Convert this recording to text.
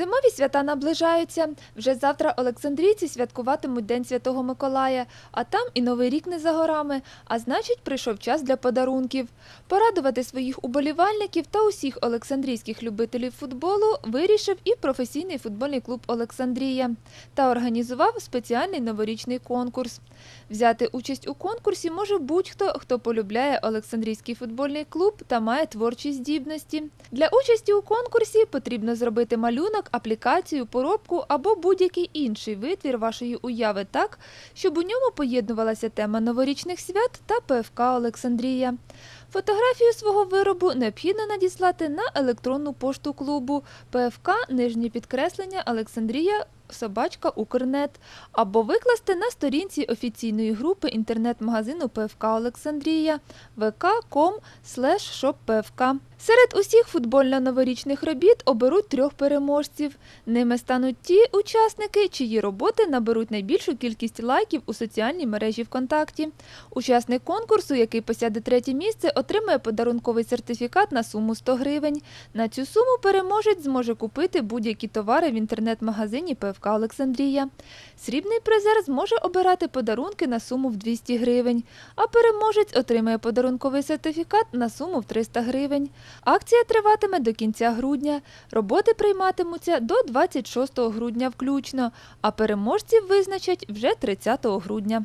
Зимові свята наближаються. Вже завтра Олександрійці святкуватимуть День Святого Миколая, а там і Новий рік не за горами. А значить, прийшов час для подарунків. Порадувати своїх уболівальників та усіх олександрійських любителів футболу вирішив і професійний футбольний клуб Олександрія та організував спеціальний новорічний конкурс. Взяти участь у конкурсі може будь-хто, хто полюбляє Олександрійський футбольний клуб та має творчі здібності. Для участі у конкурсі потрібно зробити малюнок, аплікацію, поробку або будь-який інший витвір вашої уяви так, щоб у ньому поєднувалася тема новорічних свят та ПФК Олександрія. Фотографію свого виробу необхідно надіслати на електронну пошту клубу ПФК нижнє підкреслення Олександрія собачка Укрнет або викласти на сторінці офіційної групи інтернет-магазину ПФК Олександрія vk.com shop Серед усіх футбольно-новорічних робіт оберуть трьох переможців. Ними стануть ті учасники, чиї роботи наберуть найбільшу кількість лайків у соціальній мережі ВКонтакті. Учасник конкурсу, який посяде третє місце, отримає подарунковий сертифікат на суму 100 гривень. На цю суму переможець зможе купити будь-які товари в інтернет-магазині ПФК Олександрія. Срібний призер зможе обирати подарунки на суму в 200 гривень, а переможець отримає подарунковий сертифікат на суму в 300 гривень. Акція триватиме до кінця грудня. Роботи прийматимуться до 26 грудня включно, а переможців визначать вже 30 грудня.